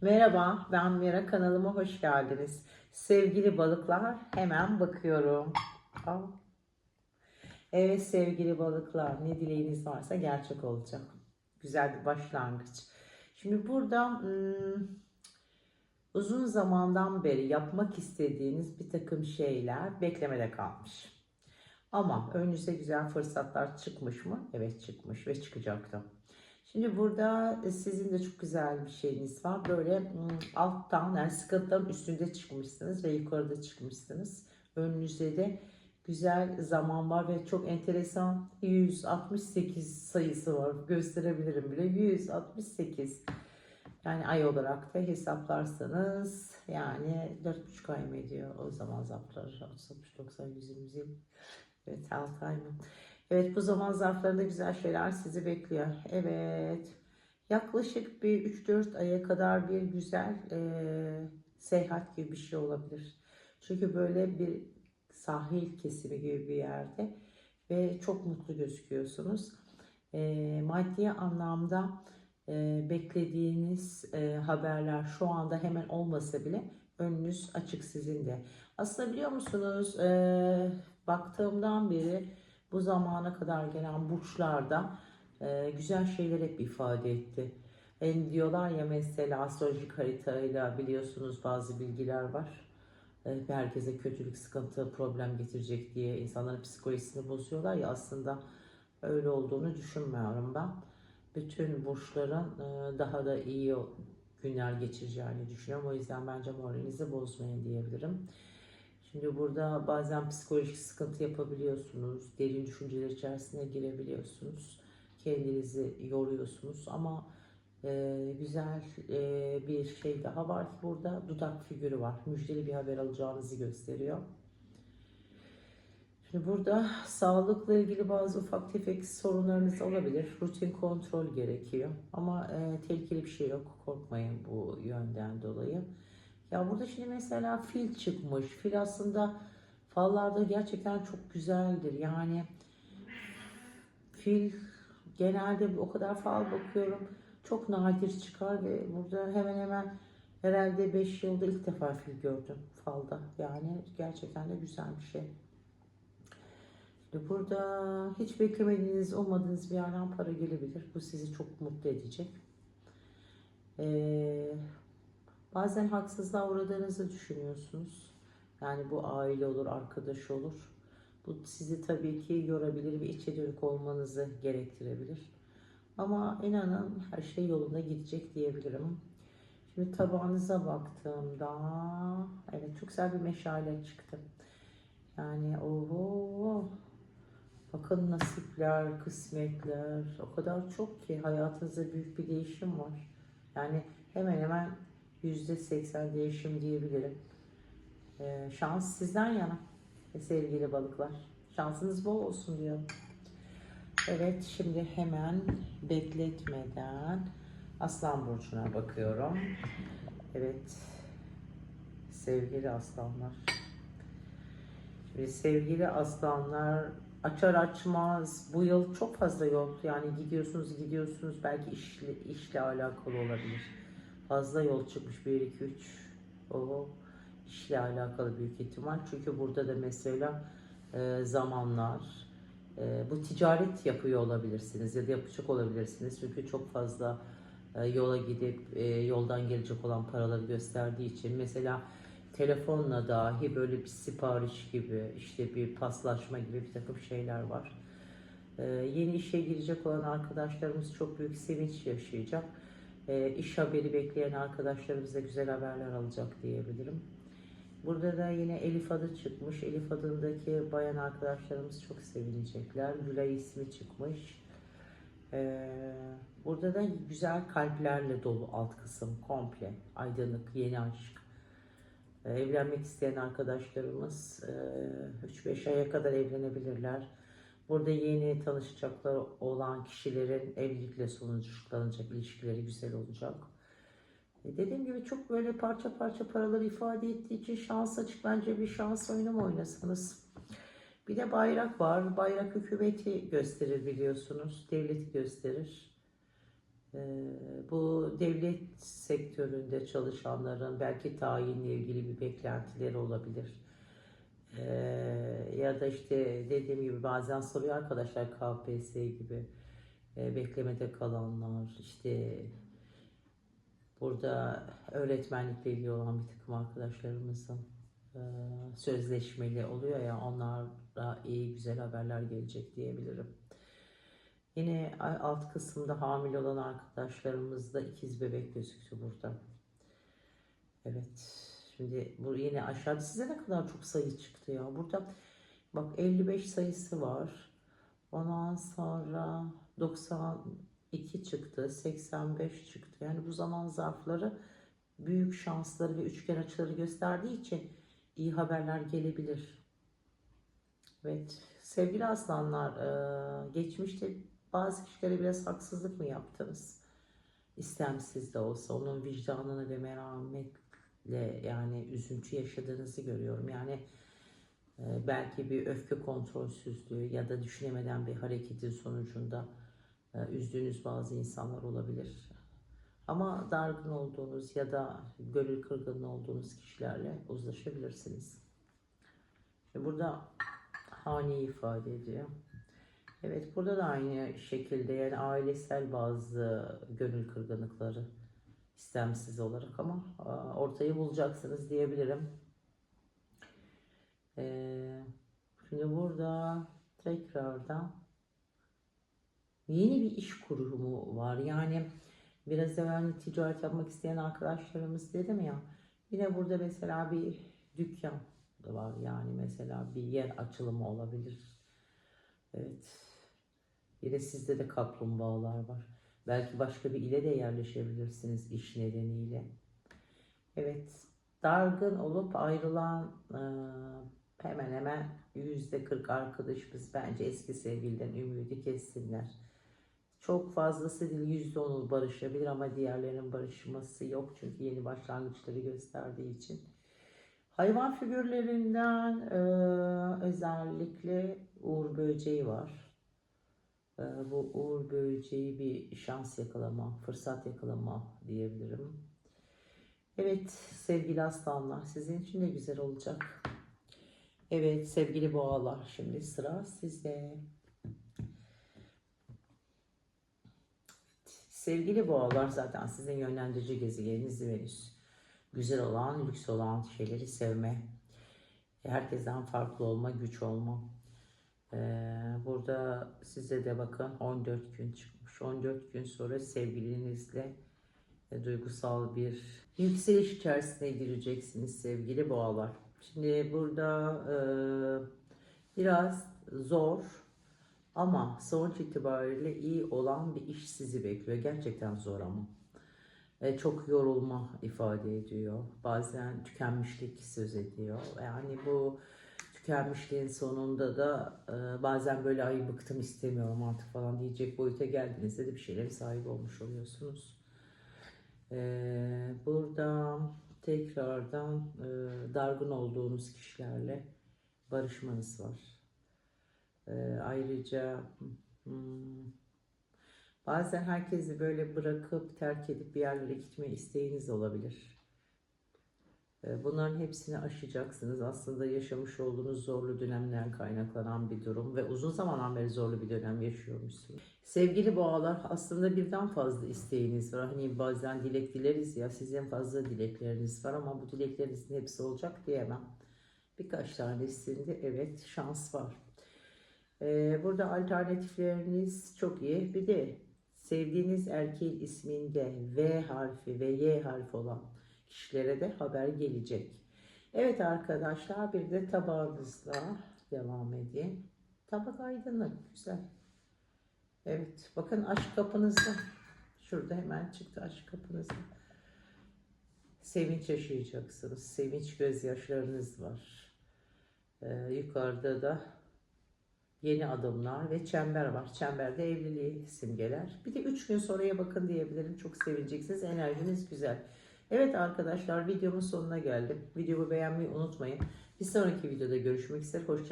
Merhaba, ben Mira. Kanalıma hoş geldiniz. Sevgili balıklar, hemen bakıyorum. Aa. Evet sevgili balıklar, ne dileğiniz varsa gerçek olacak. Güzel bir başlangıç. Şimdi burada hmm, uzun zamandan beri yapmak istediğiniz bir takım şeyler beklemede kalmış. Ama önünüze güzel fırsatlar çıkmış mı? Evet çıkmış ve çıkacaktı. Şimdi burada sizin de çok güzel bir şeyiniz var. Böyle alttan yani sıkıntıların üstünde çıkmışsınız ve yukarıda çıkmışsınız. Önünüzde de güzel zaman var ve çok enteresan 168 sayısı var. Gösterebilirim bile. 168. Yani ay olarak da hesaplarsanız yani 4,5 ay mı ediyor o zaman zaplar? 60, 90, 100, 120. Evet 6 ay mı? Evet bu zaman zarflarında güzel şeyler sizi bekliyor. Evet. Yaklaşık bir 3-4 aya kadar bir güzel e, seyahat gibi bir şey olabilir. Çünkü böyle bir sahil kesimi gibi bir yerde ve çok mutlu gözüküyorsunuz. E, maddi anlamda e, beklediğiniz e, haberler şu anda hemen olmasa bile önünüz açık sizin de. Aslında biliyor musunuz e, baktığımdan beri bu zamana kadar gelen burçlarda e, güzel şeyler hep ifade etti. En diyorlar ya mesela astrolojik haritayla biliyorsunuz bazı bilgiler var. E, herkese kötülük, sıkıntı, problem getirecek diye insanların psikolojisini bozuyorlar ya aslında öyle olduğunu düşünmüyorum ben. Bütün burçların e, daha da iyi günler geçireceğini düşünüyorum. O yüzden bence moralinizi bozmayın diyebilirim. Şimdi burada bazen psikolojik sıkıntı yapabiliyorsunuz. Derin düşünceler içerisine girebiliyorsunuz. Kendinizi yoruyorsunuz ama e, güzel e, bir şey daha var ki burada dudak figürü var. Müjdeli bir haber alacağınızı gösteriyor. Şimdi burada sağlıkla ilgili bazı ufak tefek sorunlarınız olabilir. Rutin kontrol gerekiyor. Ama e, tehlikeli bir şey yok. Korkmayın bu yönden dolayı. Ya burada şimdi mesela fil çıkmış. Fil aslında fallarda gerçekten çok güzeldir. Yani fil genelde o kadar fal bakıyorum. Çok nadir çıkar ve burada hemen hemen herhalde 5 yılda ilk defa fil gördüm falda. Yani gerçekten de güzel bir şey. Şimdi burada hiç beklemediğiniz, ummadığınız bir yerden para gelebilir. Bu sizi çok mutlu edecek. Ee, Bazen haksızlığa uğradığınızı düşünüyorsunuz. Yani bu aile olur, arkadaş olur. Bu sizi tabii ki yorabilir ve içe dönük olmanızı gerektirebilir. Ama inanın her şey yolunda gidecek diyebilirim. Şimdi tabağınıza baktığımda evet çok güzel bir meşale çıktı. Yani oho bakın nasipler, kısmetler o kadar çok ki hayatınızda büyük bir değişim var. Yani hemen hemen %80 değişim diyebilirim. Ee, şans sizden yana e, sevgili balıklar. Şansınız bol olsun diyorum. Evet şimdi hemen bekletmeden Aslan Burcu'na bakıyorum. Evet sevgili aslanlar. Şimdi sevgili aslanlar açar açmaz bu yıl çok fazla yol yani gidiyorsunuz gidiyorsunuz belki işle, işle alakalı olabilir fazla yol çıkmış. 1 2 3 o işle alakalı büyük ihtimal. Çünkü burada da mesela e, zamanlar e, bu ticaret yapıyor olabilirsiniz ya da yapacak olabilirsiniz. Çünkü çok fazla e, yola gidip e, yoldan gelecek olan paraları gösterdiği için. Mesela telefonla dahi böyle bir sipariş gibi işte bir paslaşma gibi bir takım şeyler var. E, yeni işe girecek olan arkadaşlarımız çok büyük sevinç yaşayacak e, iş haberi bekleyen arkadaşlarımız da güzel haberler alacak diyebilirim. Burada da yine Elif adı çıkmış. Elif adındaki bayan arkadaşlarımız çok sevinecekler. Gülay ismi çıkmış. Ee, burada da güzel kalplerle dolu alt kısım komple. Aydınlık, yeni aşk. Ee, evlenmek isteyen arkadaşlarımız e, 3-5 aya kadar evlenebilirler. Burada yeni tanışacaklar olan kişilerin evlilikle sonuçlanacak ilişkileri güzel olacak. E, dediğim gibi çok böyle parça parça paraları ifade ettiği için şans açık. Bence bir şans oyunu mu oynasanız? Bir de bayrak var. Bayrak hükümeti gösterir biliyorsunuz. Devleti gösterir. Ee, bu devlet sektöründe çalışanların belki tayinle ilgili bir beklentileri olabilir. Ya da işte dediğim gibi bazen soruyor arkadaşlar KPSS gibi e, beklemede kalanlar işte burada öğretmenlikle ilgili olan bir takım arkadaşlarımızın e, sözleşmeli oluyor ya onlara iyi güzel haberler gelecek diyebilirim. Yine alt kısımda hamile olan arkadaşlarımızda ikiz bebek gözüktü burada. Evet. Şimdi bu yine aşağıda size ne kadar çok sayı çıktı ya. Burada bak 55 sayısı var. Ondan sonra 92 çıktı. 85 çıktı. Yani bu zaman zarfları büyük şansları ve üçgen açıları gösterdiği için iyi haberler gelebilir. Evet. Sevgili aslanlar, e, geçmişte bazı kişilere biraz haksızlık mı yaptınız? İstemsiz de olsa onun vicdanını ve merhametle yani üzüntü yaşadığınızı görüyorum. Yani e, belki bir öfke kontrolsüzlüğü ya da düşünemeden bir hareketin sonucunda e, üzdüğünüz bazı insanlar olabilir. Ama dargın olduğunuz ya da gönül kırgınlığı olduğunuz kişilerle uzlaşabilirsiniz. Ve burada hani ifade ediyor. Evet burada da aynı şekilde yani ailesel bazı gönül kırgınlıkları istemsiz olarak ama aa, ortayı bulacaksınız diyebilirim. Ee, şimdi burada tekrardan yeni bir iş kurumu var. Yani biraz evvel ticaret yapmak isteyen arkadaşlarımız dedim ya. Yine burada mesela bir dükkan var yani mesela bir yer açılımı olabilir. Evet. Yine sizde de kaplumbağalar var. Belki başka bir ile de yerleşebilirsiniz iş nedeniyle. Evet. Dargın olup ayrılan e, hemen hemen yüzde kırk arkadaşımız bence eski sevgiliden ümidi kessinler. Çok fazlası değil yüzde onu barışabilir ama diğerlerinin barışması yok. Çünkü yeni başlangıçları gösterdiği için. Hayvan figürlerinden e, özellikle Uğur Böceği var. E, bu Uğur Böceği bir şans yakalama, fırsat yakalama diyebilirim. Evet sevgili aslanlar sizin için de güzel olacak. Evet sevgili boğalar şimdi sıra sizde. Sevgili boğalar zaten sizin yönlendirici gezegeniniz Venüs. Güzel olan, lüks olan şeyleri sevme. Herkesten farklı olma, güç olma. Ee, burada size de bakın 14 gün çıkmış. 14 gün sonra sevgilinizle e, duygusal bir yükseliş içerisine gireceksiniz sevgili boğalar. Şimdi burada e, biraz zor ama sonuç itibariyle iyi olan bir iş sizi bekliyor. Gerçekten zor ama. E, çok yorulma ifade ediyor. Bazen tükenmişlik söz ediyor. Yani bu tükenmişliğin sonunda da e, bazen böyle ay bıktım istemiyorum artık falan diyecek boyuta geldiğinizde de bir şeylerin sahibi olmuş oluyorsunuz. E, burada tekrardan e, dargın olduğunuz kişilerle barışmanız var. E, ayrıca hmm, bazen herkesi böyle bırakıp terk edip bir yerlere gitme isteğiniz olabilir. E, bunların hepsini aşacaksınız. Aslında yaşamış olduğunuz zorlu dönemden kaynaklanan bir durum ve uzun zamandan beri zorlu bir dönem yaşıyormuşsunuz. Sevgili boğalar aslında birden fazla isteğiniz var. Hani bazen dilek dileriz ya sizin fazla dilekleriniz var ama bu dileklerinizin hepsi olacak diyemem. Birkaç tanesinde evet şans var. Ee, burada alternatifleriniz çok iyi. Bir de sevdiğiniz erkeğin isminde V harfi ve Y harfi olan kişilere de haber gelecek. Evet arkadaşlar bir de tabağınızla devam edeyim. Tabak aydınlık güzel. Evet bakın aşk kapınızda. Şurada hemen çıktı aşk kapınızda. Sevinç yaşayacaksınız. Sevinç gözyaşlarınız var. Ee, yukarıda da yeni adımlar ve çember var. Çemberde evliliği simgeler. Bir de 3 gün sonraya bakın diyebilirim. Çok sevineceksiniz. Enerjiniz güzel. Evet arkadaşlar videomun sonuna geldim. Videomu beğenmeyi unutmayın. Bir sonraki videoda görüşmek üzere. Hoşçakalın.